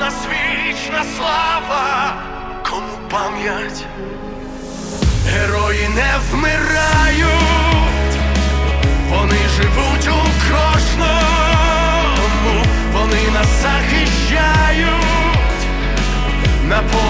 Нас вічна слава, кому пам'ять, герої не вмирають, вони живуть у кожному, вони нас захищають. На полі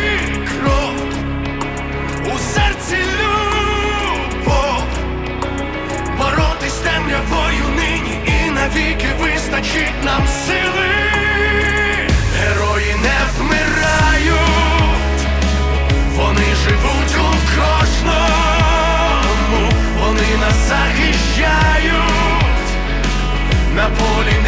на